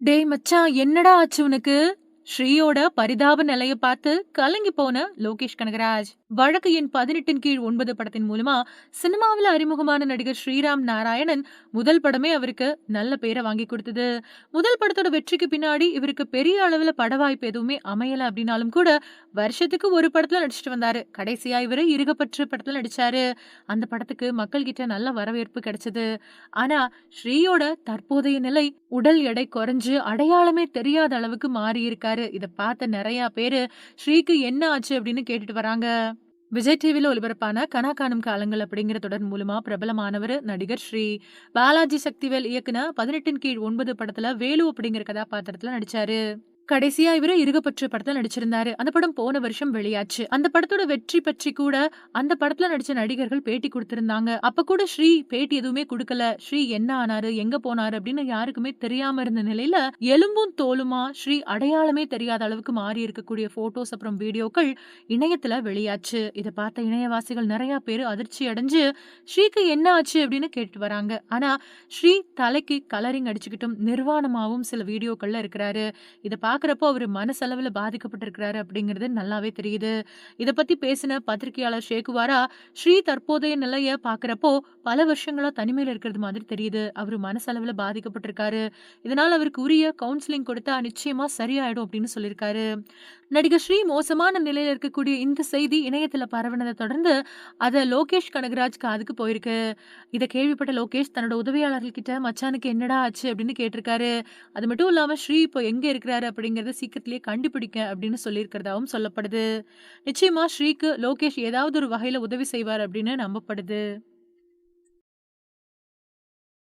டேய் மச்சான் என்னடா ஆச்சு உனக்கு? ஸ்ரீயோட பரிதாப நிலைய பார்த்து கலங்கி போன லோகேஷ் கனகராஜ். வழக்கு எண் பதினெட்டின் கீழ் ஒன்பது படத்தின் மூலமா சினிமாவில் அறிமுகமான நடிகர் ஸ்ரீராம் நாராயணன் முதல் படமே அவருக்கு நல்ல பேரை வாங்கி கொடுத்தது. முதல் படத்தோட வெற்றிக்கு பின்னாடி இவருக்கு பெரிய அளவுல பட வாய்ப்பு எதுவுமே அமையல அப்படின்னாலும் கூட வருஷத்துக்கு ஒரு படத்துல நடிச்சிட்டு வந்தாரு. கடைசியா இவரு இருகப்பற்று படத்துல நடிச்சாரு. அந்த படத்துக்கு மக்கள் கிட்ட நல்ல வரவேற்பு கிடைச்சது. ஆனா ஸ்ரீயோட தற்போதைய நிலை உடல் எடை குறைஞ்சு அடையாளமே தெரியாத அளவுக்கு மாறி இருக்காரு இத பார்த்த நிறைய பேரு ஸ்ரீக்கு என்ன ஆச்சு? அப்படின்னு கேட்டுட்டு வராங்க. விஜய் டிவியில் ஒளிபரப்பான கனா காணும் காலங்கள் அப்படிங்கிற தொடர் மூலமா பிரபலமானவர் நடிகர் ஸ்ரீ. பாலாஜி சக்திவேல் இயக்குன பதினெட்டின் கீழ் ஒன்பது படத்துல வேலு அப்படிங்கிற கதாபாத்திரத்துல நடிச்சாரு. கடைசியா இவரு இருகப்பற்று படத்துல நடிச்சிருந்தாரு. அந்த படம் போன வருஷம் வெளியாச்சு. அந்த படத்தோட வெற்றி பற்றி கூட அந்த படத்துல நடிச்ச நடிகர்கள் பேட்டி கொடுத்திருந்தாங்க. அப்ப கூட ஸ்ரீ பேட்டி எதுவுமே கொடுக்கல. ஸ்ரீ என்ன ஆனாரு? எங்க போனாரு? அப்படின்னு யாருக்குமே தெரியாம இருந்த நிலையில எலும்பும் தோலுமா ஸ்ரீ அடையாளமே தெரியாத அளவுக்கு மாறி இருக்கக்கூடிய போட்டோஸ் அப்புறம் வீடியோக்கள் இணையத்துல வெளியாச்சு. இதை பார்த்த இணையவாசிகள் நிறைய பேர் அதிர்ச்சி அடைஞ்சு ஸ்ரீக்கு என்ன ஆச்சு? அப்படின்னு கேட்டு வராங்க. ஆனா ஸ்ரீ தலைக்கு கலரிங் அடிச்சுக்கிட்டும் நிர்வாணமாவும் சில வீடியோக்கள்ல இருக்கிறாரு. இதை பார்க்குறப்போ அவர் மனசளவில் பாதிக்கப்பட்டிருக்கிறாரு அப்படிங்கிறது நல்லாவே தெரியுது. இதை பற்றி பேசின பத்திரிகையாளர் ஷேகுவாரா ஸ்ரீ தற்போதைய நிலையை பார்க்குறப்போ பல வருஷங்களாக தனிமையில் இருக்கிறது மாதிரி தெரியுது. அவர் மனசளவில் பாதிக்கப்பட்டிருக்காரு. இதனால் அவருக்கு உரிய கவுன்சிலிங் கொடுத்தா நிச்சயமா சரியாயிடும் அப்படின்னு சொல்லியிருக்காரு. நடிகர் ஸ்ரீ மோசமான நிலையில் இருக்கக்கூடிய இந்த செய்தி இணையத்தில் பரவினதை தொடர்ந்து அதை லோகேஷ் கனகராஜ் காதுக்கு போயிருக்கு. இதை கேள்விப்பட்ட லோகேஷ் தன்னோட உதவியாளர்கள் கிட்ட மச்சானுக்கு என்னடா ஆச்சு? அப்படின்னு கேட்டிருக்காரு. அது மட்டும் இல்லாமல் ஸ்ரீ இப்போ எங்கே இருக்கிறாரு அப்படிங்கிறத சீக்கிரத்திலேயே கண்டுபிடிக்க அப்படின்னு சொல்லியிருக்கிறதாவும் சொல்லப்படுது. நிச்சயமா ஸ்ரீக்கு லோகேஷ் ஏதாவது ஒரு வகையில உதவி செய்வார் அப்படின்னு நம்பப்படுது.